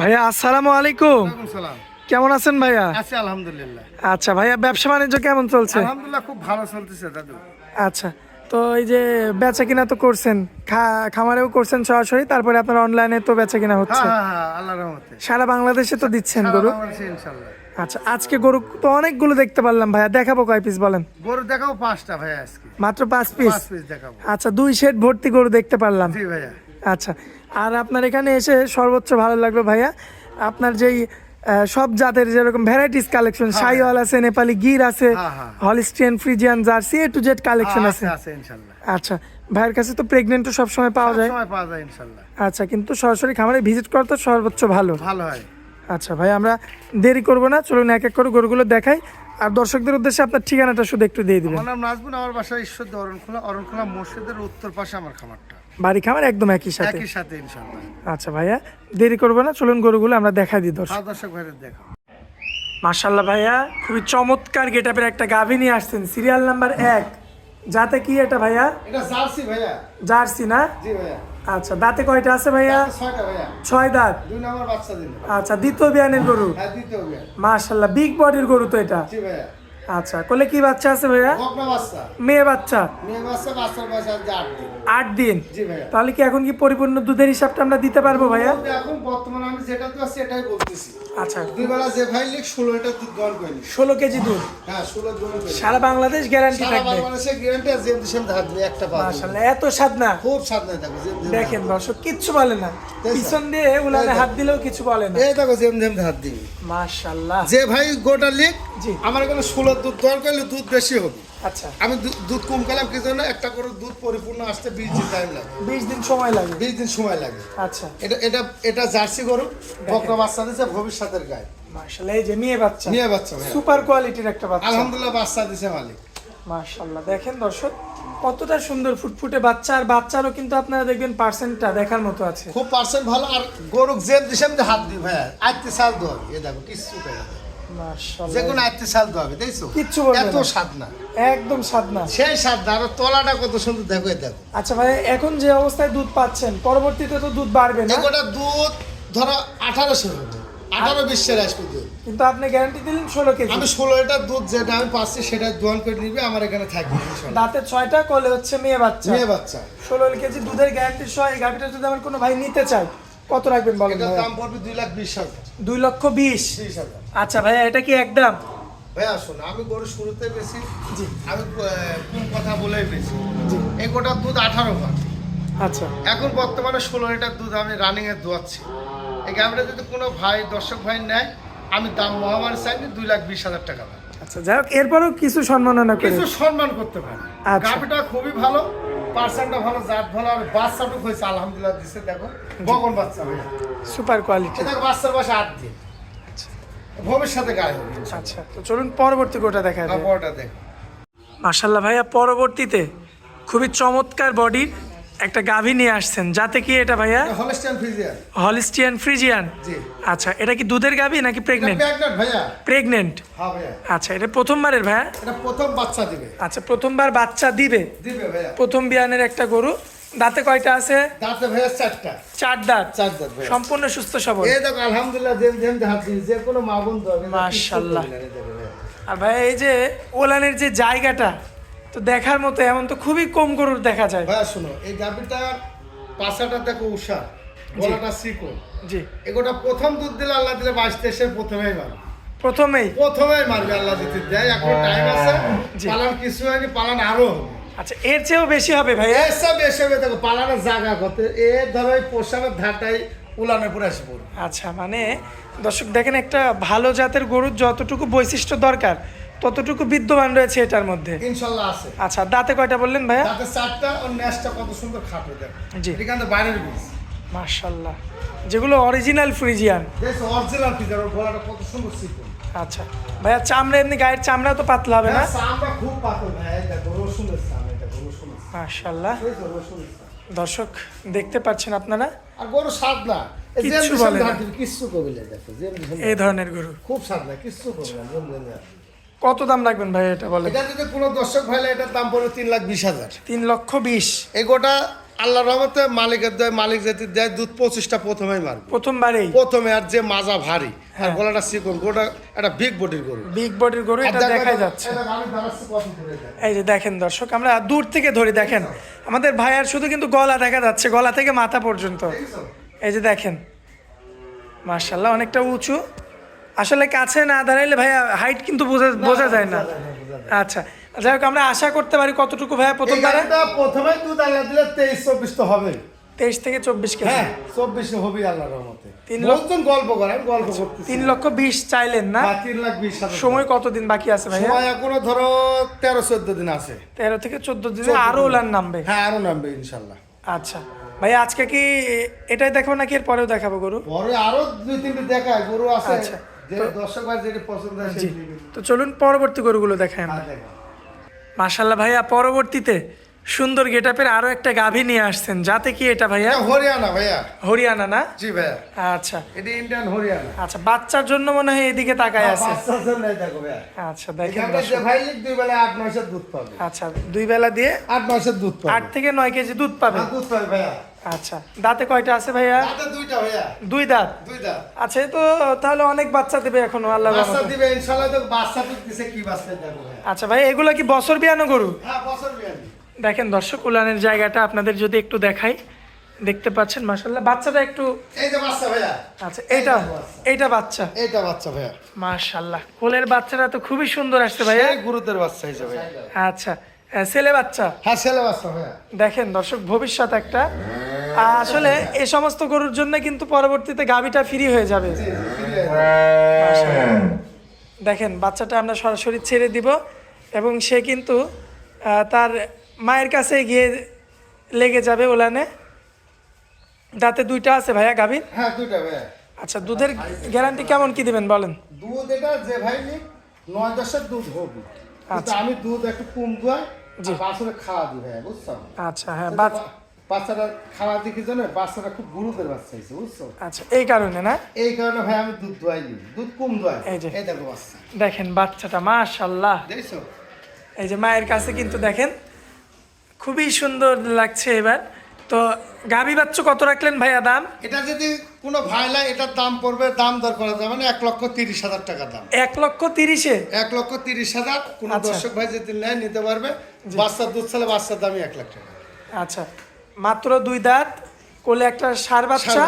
ভাইয়া আসসালামু আলাইকুম। কেমন আছেন ভাইয়া? আছি আলহামদুলিল্লাহ। আচ্ছা ভাইয়া ব্যবসা বাণিজ্য কেমন চলছে? আলহামদুলিল্লাহ খুব ভালো চলতেছে দাদু। আচ্ছা তো এই যে বেচা কিনা তো করছেন খামারেও করছেন সরাসরি তারপরে আপনার অনলাইনে তো বেচা কিনা হচ্ছে। হ্যাঁ হ্যাঁ হ্যাঁ রহমতে। সারা বাংলাদেশে তো দিচ্ছেন গরু? আচ্ছা আজকে গরু তো অনেকগুলো দেখতে পারলাম ভাইয়া দেখাবো কয় পিস বলেন? গরু দেখাও পাঁচটা ভাইয়া আজকে। মাত্র পাঁচ পিস দেখাবো। আচ্ছা দুই সেট ভর্তি গরু দেখতে পারলাম। জি ভাইয়া। আচ্ছা আর আপনার এখানে এসে সর্বোচ্চ ভালো লাগল ভাইয়া। আপনার যেই সব জাতের যেরকম ভ্যারাইটিস কালেকশন শাইওয়াল আছে নেপালি গির আছে হ্যাঁ, হ্যাঁ। Holstein Friesian Jersey A to Z collection আছে আচ্ছা ভাইয়ের কাছে তো পাওয়া যায়। সময় পাওয়া যায় আচ্ছা কিন্তু সরাসরি খামারে ভিজিট করা তো সর্বোচ্চ ভালো। ভালো হয়। আচ্ছা ভাই আমরা দেরি করব না চলুন এক এক করে গরুগুলো দেখাই। আর দর্শকদের উদ্দেশ্যে আপনার ঠিকানাটা শুধু একটু দিয়ে দিবেন। আমার নাম নাজবুন আমার বাসা ঈশ্বর অরণখোলা অরণখোলা মসজিদের উত্তর পাশে আমার খামারটা। বাড়ি খামার একদম একই সাথে। একই সাথে ইনশাল্লাহ আচ্ছা ভাইয়া দেরি করব না চলুন গরুগুলো আমরা দেখাই দিই দর্শক। হ্যাঁ দর্শক ভাইদের দেখো মার্শাল্লাহ ভাইয়া খুবই চমৎকার গেটআপের একটা গাভী নিয়ে আসছেন সিরিয়াল নাম্বার এক। যাতে কি এটা ভাইয়া? এটা জার্সি ভাইয়া। জার্সি না? জি ভাইয়া। আচ্ছা দাঁতে কয়টা আছে ভাইয়া? ছয় দাঁত। দুই নম্বর বাচ্চা আচ্ছা দ্বিতীয় বিয়ানের গরু? হ্যাঁ দ্বিতীয় ভাইয়া মার্শাল্লাহ বিগ বডির গরু তো এটা। জি ভাইয়া। আচ্ছা কোলে কি বাচ্চা আছে ভাইয়া? মেয়ে বাচ্চা? আট দিন। তাহলে কি এখন কি পরিপূর্ণ দুধের হিসাবটা আমরা দিতে পারব ভাইয়া? এখন বর্তমানে আমি যেটা তো বলতেছি। আচ্ছা। দুই বেলা যে ভাই লিখ ষোলো লিটার দুধ গ্রহণ করিনি ষোলো কেজি দুধ? হ্যাঁ ষোলো সারা বাংলাদেশ গ্যারান্টি থাকবে। বাংলাদেশে গ্যারান্টি ধার একটা পাবে এত স্বাদ না? খুব দেখেন দর্শক কিচ্ছু বলে না। পিছন দিয়ে উলানে হাত দিলেও কিছু বলে না। এই দেখো যেমন যেমন ধার যে ভাই গোটা লিখ। আমার এখানে ষোলো দুধ দর করলে দুধ বেশি হবে। আচ্ছা। আমি দুধ কম খেলাম কি জন্য? একটা করে দুধ পরিপূর্ণ আসতে বিশ দিন টাইম লাগে। বিশ দিন সময় লাগে। বিশ দিন সময় লাগে। আচ্ছা। এটা এটা এটা জার্সি গরু বকরা বাচ্চা দিছে ভবিষ্যতের গায়ে। এই যে মেয়ে বাচ্চা। নিয়ে বাচ্চা সুপার কোয়ালিটির একটা বাচ্চা। আলহামদুলিল্লাহ বাচ্চা দিছে মালিক। মাশাল্লাহ দেখেন দর্শক কতটা সুন্দর ফুটফুটে বাচ্চা। আর বাচ্চারও কিন্তু আপনারা দেখবেন পার্সেন্টটা দেখার মতো আছে। খুব পার্সেন্ট ভালো আর গরু যে দিছে হাত দিই ভাই আটটি সাল দো এ দেখো কিচ্ছু পাই না। যে কোনো আটটি সাল হবে দেখছ কিচ্ছু এত স্বাদ না একদম স্বাদ না সেই স্বাদ না আর তলাটা কত সুন্দর দেখো দেখো। আচ্ছা ভাই এখন যে অবস্থায় দুধ পাচ্ছেন পরবর্তীতে তো দুধ বাড়বে না? এগোটা দুধ ধরো আঠারোশো হবে। আঠারো বিশ্বের আসবে দুধ কিন্তু আপনি গ্যারান্টি দিলেন ষোলো কেজি। আমি ষোলো লিটার দুধ যেটা আমি পাচ্ছি সেটা দোয়ান করে নিবে আমার এখানে থাকবে। দাঁতে ছয়টা কলে হচ্ছে মেয়ে বাচ্চা। মেয়ে বাচ্চা। ষোলো কেজি দুধের গ্যারান্টি সহ এই গাভিটা যদি আমার কোনো ভাই নিতে চায় কত রাখবেন বলেন এটার দাম পড়বে দুই লাখ বিশ হাজার। দুই লক্ষ বিশ? বিশ হাজার। আচ্ছা ভাইয়া এটা কি একদম ভাই আসুন আমি গরু শুরুতে বেশি জি। আমি কোন কথা বলেই বেশি। জি। এই গোটার দুধ আঠারো ভাগ। আচ্ছা। এখন বর্তমানে ষোলো লিটার দুধ আমি রানিং এ দোয়াচ্ছি। এই গাভীটা যদি কোনো ভাই দর্শক ভাই নেয় আমি দাম মহামারী চাইনি দুই লাখ বিশ হাজার টাকা আচ্ছা যাই হোক এরপরও কিছু সম্মাননা করে। কিছু সম্মান করতে পারে। আচ্ছা। গাভীটা খুবই ভালো পার্সেন্টটা ভালো জাত ভালো আর বাচ্চাটুক হয়েছে আলহামদুলিল্লাহ দিছে দেখো বগন বাচ্চা হয়েছে সুপার কোয়ালিটি দেখো বাচ্চার বয়স আট দিন। ভবিষ্যতে গায়ে হবে। আচ্ছা তো চলুন পরবর্তী গোটা দেখা যাবে কাপড়টা দেখো। মার্শাল্লাহ ভাইয়া পরবর্তীতে খুবই চমৎকার বডির একটা গাভী নিয়ে আসছেন। যাতে কি এটা ভাইয়া? হলস্টাইন ফ্রিজিয়ার হলিস্টিয়ান ফ্রিজিয়ান জি। আচ্ছা এটা কি দুধের গাভী নাকি প্রেগনেন্ট প্রেগনেন্ট ভাইয়া। প্রেগনেন্ট হ্যাঁ ভাইয়া। আচ্ছা এটা প্রথমবারের ভাইয়া? এটা প্রথম বাচ্চা দিবে। আচ্ছা প্রথমবার বাচ্চা দিবে? দিবে ভাইয়া। প্রথম বিয়ানের একটা গরু। দাঁতে কয়টা আছে? দাঁতে ভাইয়া চারটা। চার দাঁত। চার দাঁত ভাইয়া। সম্পূর্ণ সুস্থ সবল। এই দেখো আলহামদুলিল্লাহ যেম যেম হাত যে কোনো মা বোন ধরবে না, মাশাআল্লাহ। আর ভাই এই যে ওলানের যে জায়গাটা তো দেখার মতো এমন তো খুবই কম গরুর দেখা যায়। ভাইয়া শোনো এই গাভিটার পাশাটা দেখো উষা গলাটা শিকো জি। এগোটা প্রথম দুধ দিলে আল্লাহ দিলে বাইশ তেইশের প্রথমেই মারবে। প্রথমেই? প্রথমেই মারবে আল্লাহ যদি দেয় এখন টাইম আছে। পালান কিছু হয়নি পালান আরও আচ্ছা এর চেয়েও বেশি হবে ভাই ভাইয়া বেশি হবে দেখো পালানের জায়গা কত। এ ধরো এই পোষানোর ধারটাই উলানে পরে আসে আচ্ছা মানে দর্শক দেখেন একটা ভালো জাতের গরুর যতটুকু বৈশিষ্ট্য দরকার ততটুকু বিদ্যমান রয়েছে এটার মধ্যে? ইনশাল্লাহ আছে। আচ্ছা দাঁতে কয়টা বললেন ভাইয়া? তাতে চারটা ও ন্যাসটা কত সুন্দর খাটো দেখো। জি। এখানে বাইরের বীজ। মার্শাল্লাহ যেগুলো অরিজিনাল ফ্রিজিয়ান অরিজিনাল ফিজার ওর গলাটা কত সুন্দর আচ্ছা। ভাইয়া চামড়া এমনি গায়ের চামড়া তো পাতলা হবে না? আমরা খুব পাতল। ভাই এটা চাম দর্শক দেখতে পাচ্ছেন আপনারা? আর গরু স্বাদ না। বলে না। কবিলে দেখো এই ধরনের গরু। খুব স্বাদ না জম। কত দাম রাখবেন ভাই এটা বলে এটা যদি কোনো দর্শক ভাইলে এটার দাম পড়বে তিন লাখ বিশ হাজার। তিন লক্ষ বিশ। এই গোটা আল্লাহ রহমতে মালিকের দেয় মালিক যদি দেয় দুধ পঁচিশটা প্রথমেই মারবে। প্রথমবারেই? প্রথমে আর যে মাজা ভারী আর হ্যাঁ। গলাটা চিকন গোটা একটা বিগ বডির গরু। বিগ বডির গরু এটা দেখো, যাচ্ছে। এই যে দেখেন দর্শক আমরা দূর থেকে ধরে দেখেন। আমাদের ভাইয়ার শুধু কিন্তু গলা দেখা যাচ্ছে গলা থেকে মাথা পর্যন্ত। এই যে। দেখেন মার্শাল্লাহ অনেকটা উঁচু। আসলে কাছে না দাঁড়াইলে ভাইয়া হাইট কিন্তু বোঝা বোঝা যায় না। আচ্ছা যাই হোক আমরা আশা করতে পারি কতটুকু ভাইয়া প্রথম প্রথমে দুধ আল্লাহ দিলে তেইশ চব্বিশ তো হবে তেইশ থেকে চব্বিশ কেজি হ্যাঁ চব্বিশ হবে আল্লাহ রহমতে। তিন লক্ষ- গল্প করেন গল্প করতেছি। তিন লক্ষ বিশ চাইলেন না? হ্যাঁ, তিন লাখ বিশ সময় কতদিন বাকি আছে ভাইয়া? সময় এখনও ধরো তেরো চোদ্দ দিন আছে। তেরো থেকে চোদ্দ দিনে 14 আরও। উলান নামবে। হ্যাঁ আরও নামবে ইনশাল্লাহ। আচ্ছা ভাইয়া আজকে কি এটাই দেখাবো নাকি এর পরেও দেখাবো গরু? পরে আরও দুই তিনটে দেখায় গরু আছে। আচ্ছা, হয়। তো চলুন পরবর্তী গরুগুলো দেখাই আমরা। হ্যাঁ, মাশাল্লাহ ভাইয়া পরবর্তীতে সুন্দর গেটাপের আরও একটা গাভী নিয়ে আসছেন। যাতে কি এটা ভাইয়া? হরিয়ানা ভাইয়া। হরিয়ানা না? জি ভাইয়া। আচ্ছা। এটা ইন্ডিয়ান হরিয়ানা। আচ্ছা বাচ্চার জন্য মনে হয় এদিকে তাকায় আছে। বাচ্চা জন্য দেখো ভাইয়া। আচ্ছা দেখেন ভাই দুই বেলা আট নয়শের দুধ পাবে। আচ্ছা দুই বেলা দিয়ে আট নয়শের দুধ পাবে। আট থেকে নয় কেজি দুধ পাবে। হ্যাঁ, দুধ পাবে ভাইয়া। আচ্ছা দাঁতে কয়টা আছে ভাইয়া? দুইটা ভাইয়া। দুই দাঁত? দুই দাঁত। আচ্ছা তো তাহলে অনেক বাচ্চা দেবে এখনও আল্লাহ বাচ্চা। দিবে ইনশাআল্লাহ তো বাচ্চা দুধ দিছে কি বাচ্চা ভাইয়া আচ্ছা ভাই এগুলো কি বছর বিয়ানো গরু? হ্যাঁ বছর বিয়ানি। দেখেন দর্শক উলানের জায়গাটা আপনাদের যদি একটু দেখাই দেখতে পাচ্ছেন মাসাল্লাহ বাচ্চাটা একটু এই যে বাচ্চা ভাইয়া। আচ্ছা এইটা এইটা বাচ্চা। এইটা বাচ্চা ভাইয়া। মাশাল্লাহ কোলের বাচ্চাটা তো খুবই সুন্দর আসছে ভাইয়া। গুরুদের বাচ্চা হিসেবে আচ্ছা ছেলে বাচ্চা। হ্যাঁ ছেলে বাচ্চা ভাইয়া দেখেন দর্শক ভবিষ্যৎ একটা। আসলে এই সমস্ত গরুর জন্য কিন্তু পরবর্তীতে গাবিটা ফ্রি হয়ে যাবে। দেখেন বাচ্চাটা আমরা সরাসরি ছেড়ে দিব এবং সে কিন্তু তার মায়ের কাছে গিয়ে লেগে যাবে ওলানে দাঁতে দুইটা আছে ভাইয়া গাভীর? হ্যাঁ দুইটা ভাইয়া। আচ্ছা দুধের গ্যারান্টি কেমন কি দিবেন বলেন? দুধ এটা যে ভাই নিক নয় দশের দুধ হবে। আচ্ছা। আমি দুধ একটু কম দুয়াই জি। বাচ্চাটা খাওয়া দিই ভাইয়া বুঝছ? আচ্ছা হ্যাঁ বাচ্চারা খাওয়া দিই জন্য জানো বাচ্চাটা খুব গুরুদের বাচ্চা হয়েছে বুঝছ? আচ্ছা এই কারণে না? এই কারণে ভাই আমি দুধ দোয়াই দিই দুধ কম দোয়াই। এই যে। এই দেখো বাচ্চা। দেখেন বাচ্চাটা মাশাল্লাহ দেখছ? এই যে মায়ের কাছে কিন্তু দেখেন খুবই সুন্দর লাগছে এবার। তো গাভী বাচ্চা কত রাখলেন ভাইয়া দাম? এটা যদি কোনো ভাইলা এটার দাম পড়বে দাম দর করা যাবে না এক লক্ষ তিরিশ হাজার টাকা দাম। এক লক্ষ তিরিশে? এক লক্ষ তিরিশ হাজার কোনো আচ্ছা। দর্শক ভাই যদি নেয় নিতে পারবে। বাচ্চার দুধ ছেলে বাচ্চার দামই এক লাখ টাকা। আচ্ছা। মাত্র দুই দাঁত কোলে একটা সার বাচ্চা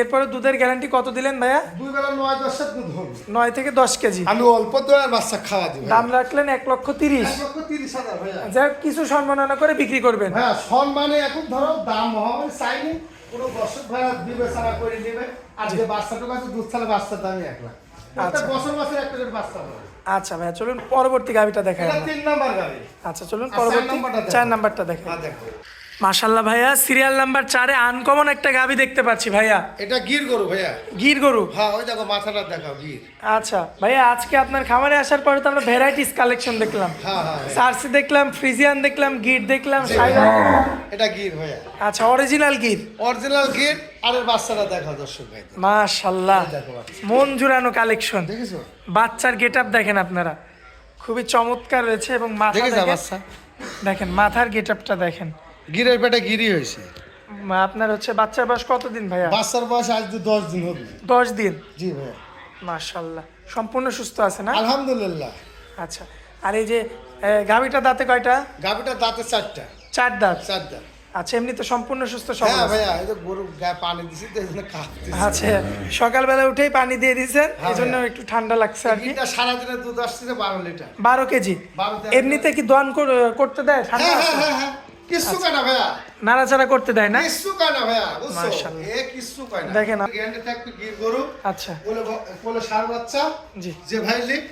এরপরে দুধের গ্যারান্টি কত দিলেন ভাইয়া? দুই বেলা নয় দশের দুধ হবে। নয় থেকে দশ কেজি। আমি অল্প দোয়ার বাচ্চা খাওয়া দিব দাম রাখলেন এক লক্ষ তিরিশ। তিরিশ হাজার হোক, কিছু সম্মাননা করে বিক্রি করবেন। হ্যাঁ সম্মানে এখন ধরো দাম মহামারী চাইনি কোনো দর্শক ভাইয়া বিবেচনা করে নেবে। আর যে বাচ্চাটুকু আছে দুধ ছাড়া বাচ্চার দামই এক লাখ। আচ্ছা। বছর বছর একটা করে বাচ্চা হবে। আচ্ছা ভাইয়া চলুন পরবর্তী গাড়িটা দেখাই তিন নাম্বার গাড়ি। আচ্ছা চলুন পরবর্তী চার নাম্বারটা দেখেন হ্যাঁ দেখো। মাশাল্লাহ ভাইয়া সিরিয়াল নাম্বার চারে আনকমন একটা গাভি দেখতে পাচ্ছি ভাইয়া। এটা গির গরু ভাইয়া। গির গরু? হ্যাঁ ওই দেখো মাথাটা দেখাও গির। আচ্ছা ভাইয়া আজকে আপনার খামারে আসার পরে তো আমরা ভ্যারাইটিস কালেকশন দেখলাম। হ্যাঁ হ্যাঁ সার্সি দেখলাম ফ্রিজিয়ান দেখলাম গির দেখলাম এটা গির ভাইয়া। আচ্ছা অরিজিনাল গির। অরিজিনাল গির আর বাচ্চাটা দেখাও দর্শক ভাই। মাশাল্লাহ মন জুড়ানো কালেকশন দেখেছ? বাচ্চার গেট দেখেন আপনারা। খুবই চমৎকার রয়েছে এবং মাথা দেখেন। মাথার গেট দেখেন। গিরের পেটে গিরি হয়েছে। আপনার হচ্ছে বাচ্চার বয়স কতদিন ভাইয়া? বাচ্চার বয়স আজ তো দশ দিন হবে। দশ দিন? জি ভাইয়া। মাশাল্লাহ। সম্পূর্ণ সুস্থ আছে না? আলহামদুলিল্লাহ। আচ্ছা আর এই যে গাভীটা দাঁতে কয়টা? গাভিটা দাঁতে চারটা। চার দাঁত? চারটা আচ্ছা এমনি তো সম্পূর্ণ সুস্থ সবল হ্যাঁ ভাইয়া এই তো গরু গায়ে পানি দিছি তো এই জন্য কাঁপতেছে। আচ্ছা সকালবেলা উঠেই পানি দিয়ে দিয়েছেন হ্যাঁ, এই জন্য একটু ঠান্ডা লাগছে আর কি। গিরটা সারাদিনে দুধ আসছে বারো লিটার। বারো কেজি? এমনিতে কি দন কর- করতে দেয় ঠান্ডা হ্যাঁ হ্যাঁ। হ্যাঁ কয় না ভাইয়া? নাড়াচাড়া করতে দেয় না? কিচ্ছু কয় না ভাইয়া বুঝছ? মাশাআল্লাহ। এ কিচ্ছু কয় না। দেখেন। গ্যান্ডে থাকবে গির গরু আচ্ছা। বলে বলে সার বাচ্চা জি। যে ভাই লিখ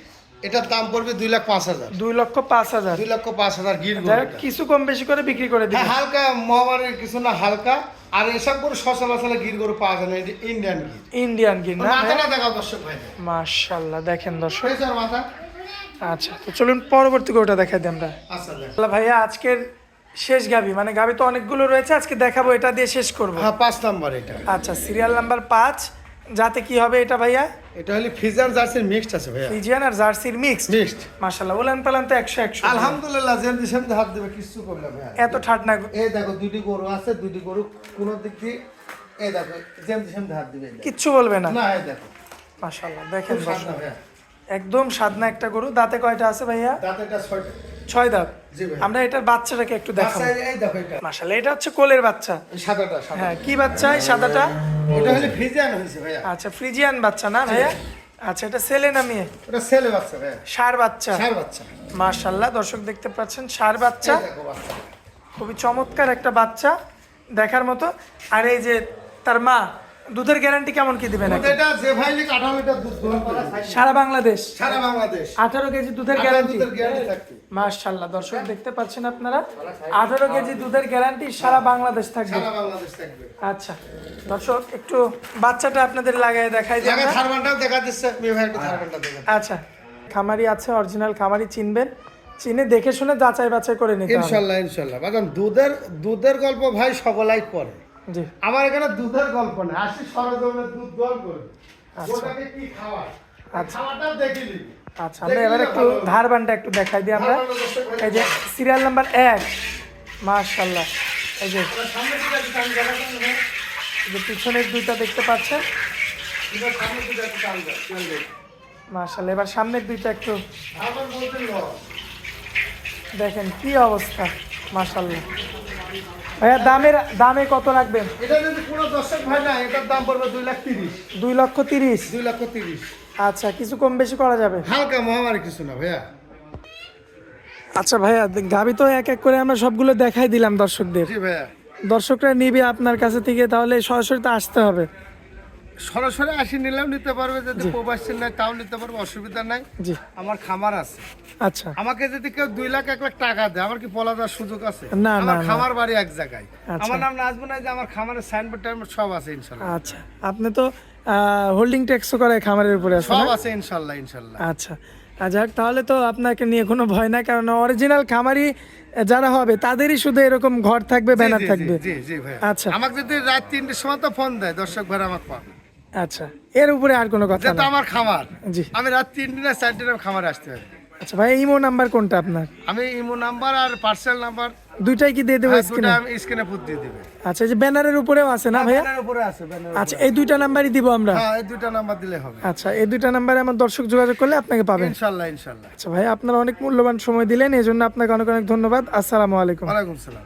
এটার দাম পড়বে দুই লাখ পাঁচ হাজার। দুই লক্ষ পাঁচ হাজার। দুই লক্ষ পাঁচ হাজার গির। কিছু কম বেশি করে বিক্রি করে দিই হ্যাঁ হালকা মহামারীর কিছু না হালকা। আর এসব গরু সচলাচলে গির গরু পাওয়া যায় না এটা ইন্ডিয়ান গির। ইন্ডিয়ান গির না মাথাটা দেখাও দর্শক ভাই। মাশাল্লাহ দেখেন দর্শক। মাথা। আচ্ছা তো চলুন পরবর্তী গরুটা দেখাই দিই আমরা। আচ্ছা ভাইয়া আজকের শেষ গাবি মানে গাবি তো অনেকগুলো রয়েছে আজকে দেখাবো এটা দিয়ে শেষ করব। হ্যাঁ পাঁচ নাম্বার এটা। আচ্ছা সিরিয়াল নাম্বার পাঁচ যাতে কি হবে এটা ভাইয়া? এটা হলে ফিজার জার্সির মিক্সড আছে ভাইয়া। ফ্রিজিয়ান আর জার্সির মিক্স মিক্সড মাশাল্লাহ ওলান পালান তো একশো একশো। আলহামদুলিল্লাহ যেমনি সেমনি হাত দেবে কিছু করলে ভাইয়া এত ঠান্ডা এই দেখো দুটি গরু আছে দুটি গরু কোনো দিক দিয়ে এই দেখো যেমনি সেমনি হাত দিবে। কিচ্ছু বলবে না। না এই দেখো। মাশাল্লাহ দেখেন একদম সাদনা একটা গরু দাঁতে কয়টা আছে ভাইয়া? দাঁতেরটা ছয়টা। ছয় দাঁত। আমরা এটার বাচ্চাটাকে একটু দেখাবো। আচ্ছা, এটা। হচ্ছে কোলের বাচ্চা। সাদাটা হ্যাঁ কি বাচ্চা এই সাদাটা? এটা হলে ফ্রিজিয়ান ভাইয়া। আচ্ছা ফ্রিজিয়ান বাচ্চা না ভাইয়া? আচ্ছা এটা ছেলে না মেয়ে? এটা ছেলে বাচ্চা ভাইয়া। ষাঁড় বাচ্চা। ষাঁড় বাচ্চা। মাশাল্লাহ দর্শক দেখতে পাচ্ছেন দেখো বাচ্চা। খুবই চমৎকার একটা বাচ্চা দেখার মতো। আর এই যে তার মা দুধের গ্যারান্টি কেমন কি দিবেন এটা যে ভাই লিখ আঠারো লিটার দুধ করে সারা বাংলাদেশ? সারা বাংলাদেশ। আঠারো কেজি দুধের গ্যারান্টি দুধের গ্যারান্টি থাকবে। মাশাল্লাহ দর্শক দেখতে পাচ্ছেন আপনারা? আঠারো কেজি দুধের গ্যারান্টি সারা বাংলাদেশ থাকবে। সারা বাংলাদেশ থাকবে। আচ্ছা দর্শক একটু বাচ্চাটা আপনাদের লাগাই দেখাই দিই আমরা। দেখা দিচ্ছে। মেয়ে ভাই একটু থারবানটা দেখা আচ্ছা খামারি আছে অরিজিনাল খামারি চিনবেন। চিনে দেখে শুনে যাচাই বাছাই করে নিতে ইনশাল্লাহ। বাজান দুধের দুধের গল্প ভাই সকলাই করে। আমার এখানে দুধের গল্প না আসি সরজমিনে দুধ দল করে। ওটাকে কি খাওয়ায়? আচ্ছা। দেখে নিবি। আচ্ছা আমরা এবার একটু ধারবানটা একটু দেখাই দিই আমরা। এই যে সিরিয়াল নাম্বার এক। মাশাল্লাহ এই যে যে পিছনের দুইটা দেখতে পাচ্ছেন। মাশাল্লাহ এবার সামনের দুইটা একটু। দেখেন কি অবস্থা। মাশাল্লাহ ভাইয়া দামের দামে কত রাখবেন? এটা যদি পুরো দর্শক ভাই না এটার দাম পড়বে দুই লাখ তিরিশ। দুই লক্ষ তিরিশ? দুই লক্ষ তিরিশ। আচ্ছা কিছু কম বেশি করা যাবে? হালকা মহামারী কিছু না ভাইয়া। আচ্ছা ভাইয়া গাবি তো এক এক করে আমরা সবগুলো দেখাই দিলাম দর্শকদের। জি ভাইয়া। দর্শকরা নিবে আপনার কাছে থেকে তাহলে সরাসরি তো আসতে হবে। সরাসরি আসি নিলেও নিতে পারবে যদি প্রবাসী নাই তাও নিতে পারবে অসুবিধা নাই। আমার খামার আছে। আচ্ছা। আমাকে যদি কেউ দুই লাখ এক লাখ টাকা দেয় আমার কি পলা দেওয়ার সুযোগ আছে? না, আমার। খামার বাড়ি এক জায়গায়। আচ্ছা। আমার নাম নাচবো না যে আমার খামারের সাইনবোর্ড টাইনবোর্ড সব আছে ইনশাল্লাহ। আচ্ছা। আপনি তো হোল্ডিং ট্যাক্সও করে খামারের উপরে আছে সব আছে ইনশাল্লাহ ইনশাল্লাহ। আচ্ছা। যাক তাহলে তো আপনাকে নিয়ে কোনো ভয় না কারণ অরিজিনাল খামারি যারা হবে তাদেরই শুধু এরকম ঘর থাকবে ব্যানার থাকবে। জি জি ভাই আচ্ছা। আমাকে যদি রাত তিনটের সময় তো ফোন দেয় দর্শক ভাই আমাকে পাবে। আচ্ছা এর উপরে আর কোনো কথা না আমার খামার। জি। আমি রাত তিনটে না চারটে খামারে আসতে আচ্ছা ভাই ইমো নাম্বার কোনটা আপনার? আমি ইমো নাম্বার আর পার্সেল নাম্বার। দুইটাই কি দিয়ে দেবো স্ক্রিনে? আমি স্ক্রিনে ফুট দিয়ে দিবে। আচ্ছা এই যে ব্যানারের উপরেও আছে না ভাইয়া? ব্যানারের উপরে আছে ব্যানারের আচ্ছা এই দুইটা নাম্বারই দিব আমরা? হ্যাঁ এই দুটো নাম্বার দিলে হবে। আচ্ছা এই দুইটা নাম্বারে আমার দর্শক যোগাযোগ করলে আপনাকে পাবেন। ইনশাল্লাহ ইনশাল্লাহ। আচ্ছা ভাই আপনারা অনেক মূল্যবান সময় দিলেন এই জন্য আপনাকে অনেক অনেক ধন্যবাদ। আসসালামু আলাইকুম। ওয়ালাইকুম সালাম।